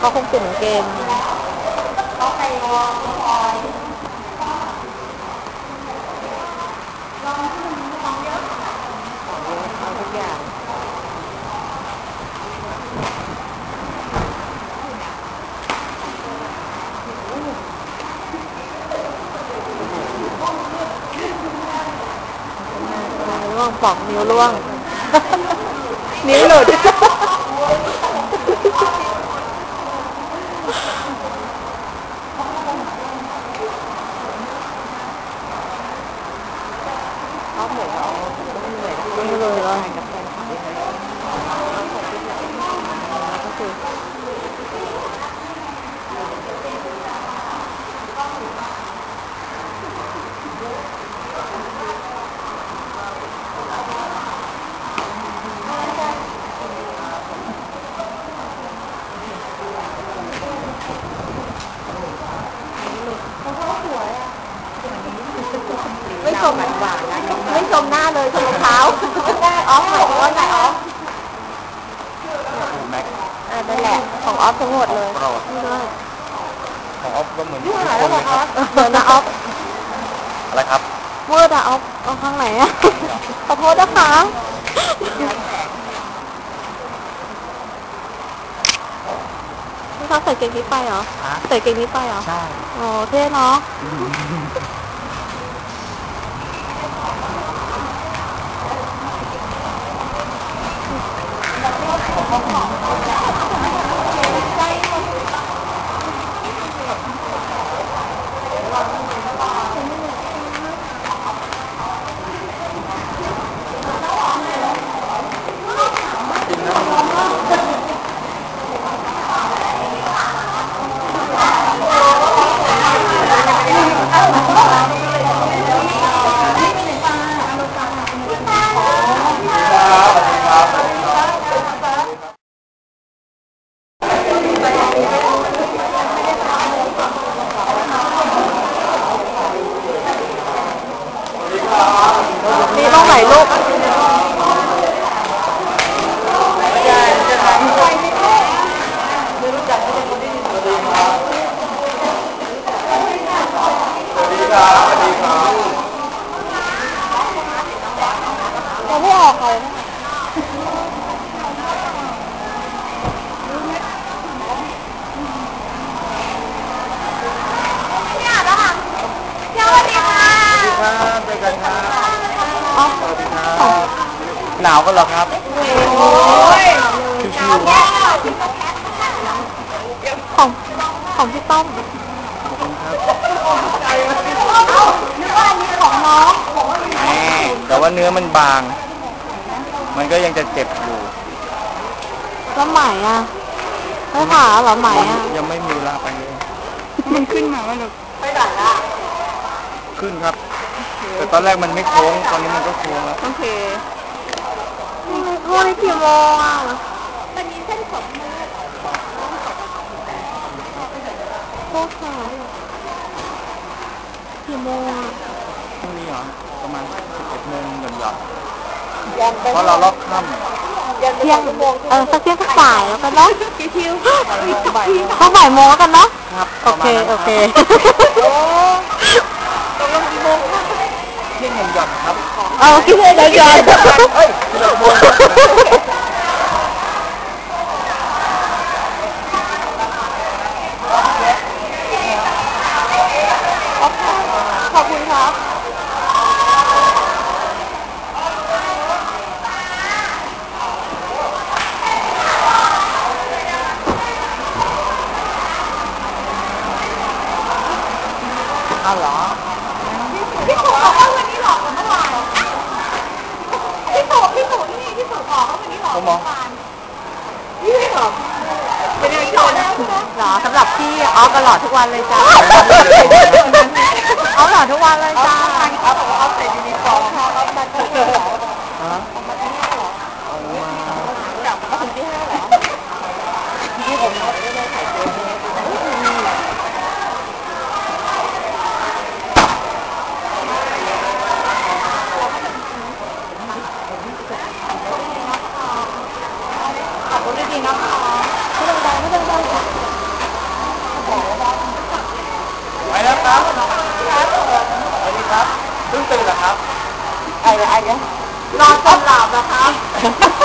เขาคงตื่นเกมเอาทุกอย่างร่วงปอกนิ้วร่วง นิ้วหลุด ชอบเหนื่อยเราไม่ เหนื่อยไม่เลยแล้วกับแฟนคลับยังไงก็คือไม่ชมหวานนะไม่ชมหน้าเลยชมรองเท้าออฟหมายถึงว่าไงออฟ แม็ก อ่านั่นแหละข ออฟทั้งหมดเลยโปรดนี่ด้วยของออฟก็เหมือนนี่ทุกหายคแล้วนขเลองยอคอรับฟเดี๋ยวนะออฟอะไรครับเวอร์ดอะออฟเอาข้างไหนอะขอโทษนะคะนี่เขาใส่เกงนี้ไปเหรอใส่เกงนี้ไปเหรอใช่โอ้เท่เนาะจ มีต้องไหนลูกสวัสดีครับสวัสดีครับเราไม่ออกเลยสวัสดีค่ะครับเจอกันครับ อ๋อสวัสดีครับหนาวกันเหรอครับ โอ้ยชิวของของพี่ต้อมๆขอบคุณครับเอ้านึกว่าอันนี้ของน้องแหมแต่ว่าเนื้อมันบาง มันก็ยังจะเจ็บอยู่ แล้วไหมอะไม่ผ่าเหรอไหมอะ ยังไม่มีลาไปเลย มันขึ้นมาว่าเราไปไหนละขึ้นครับ แต่ตอนแรกมันไม่โค้ง ตอนนี้มันก็โค้งแล้ว โอเคโอ้ยกี่โมงอะมันมีเส้นผมมือโคตรค่ะกี่โมงอะพรุ่งนี้เหรอ ประมาณ11โมงหย่อนๆเพราะเราล็อกค่ำเที่ยงเออสักเที่ยงสักบ่ายแล้วกันเนาะคิวๆสักบ่ายโมงแล้วกันเนาะ ครับ โอเค โอเคตกลงกี่โมงเที่ยงหย่อนๆครับเอาคิดเลยเดี๋ยวย้อนเฮ้ยสิบเอ็ดโมงขอบคุณครับอ้าวเหรอพี่ตู่บอกว่าวันนี้หลอกกว่าเมื่อวานพี่ตู่พี่ตู่นี่พี่ตู่บอกว่าวันนี้หลอก ผมเหรอ นี่เหรอเป็นยังไงหลอกได้ใช่ไหมหรอสำหรับพี่ ออฟก็หลอดทุกวันเลยจ้าออฟหลอดทุกวันเลยจ้าออฟบอกว่าออฟใส่ยูนิฟอร์มออฟมาที่นี่เหรอ ฮะ ออฟมาที่นี่เหรอ เอามาก ลับมาถึงที่ห้าเหรอที่ผมไม่ได้ใส่เสื้อขับรถดีๆนะคะไม่ต้องดังไม่ต้องดัง เพิ่ง ตื่นเหรอครับไอ้ไอ้เนี่ยนอนจนหลับนะครับ